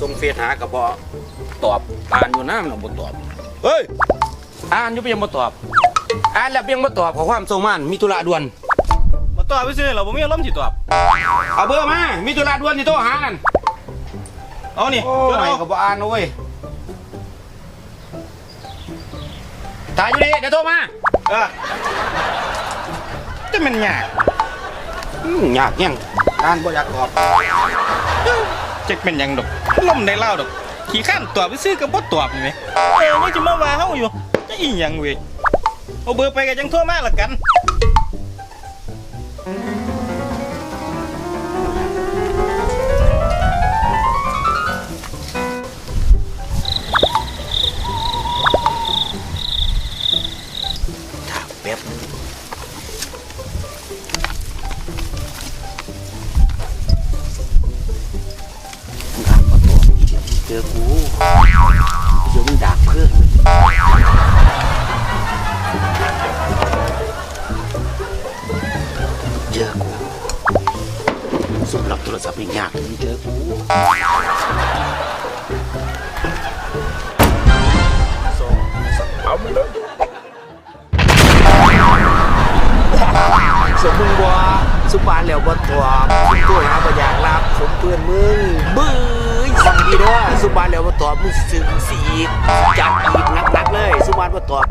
ส่งเฟซหากับบ่ตอบอ่านอยู่น้ำน่ะบ่ตอบ เฮ้ย อ่านอยู่เพียงบ่ตอบ อ่านแล้วเพียงบ่ตอบขอความส่งมามีธุระด่วนมาตอบไปซื้อเราผมมีอารมณ์สิตอบ เอาเบอร์มา มีธุระด่วนที่โทรหานั่นเอานี่โอ้เดี๋ยวยเอาก็บ่อ่านนะเว้ยถ่ายอยู่ดิเดี๋ยวโทรมา เออจะมันยากอืมยากยังอ่านบ่อยากตอบ จะเป็นหยังดอกลมได้เล่าดอก ขี่ข้านตอบไปซื้อกับบ่ตอบนี่ไหมเออยังจะมาว่าเฮาอยู่จะอีหยังเว้ยเอาเบอร์ไปกันจังโทั่วมาละกันถามแป๊บมึ อกูเดี๋ยวมึงด่าเพื่อนเจอกูสำหรับโทรศัพท์ไม่ยากมึงเจอกู อีกจัดอีกหนักๆเลย สุบานบ่ตอน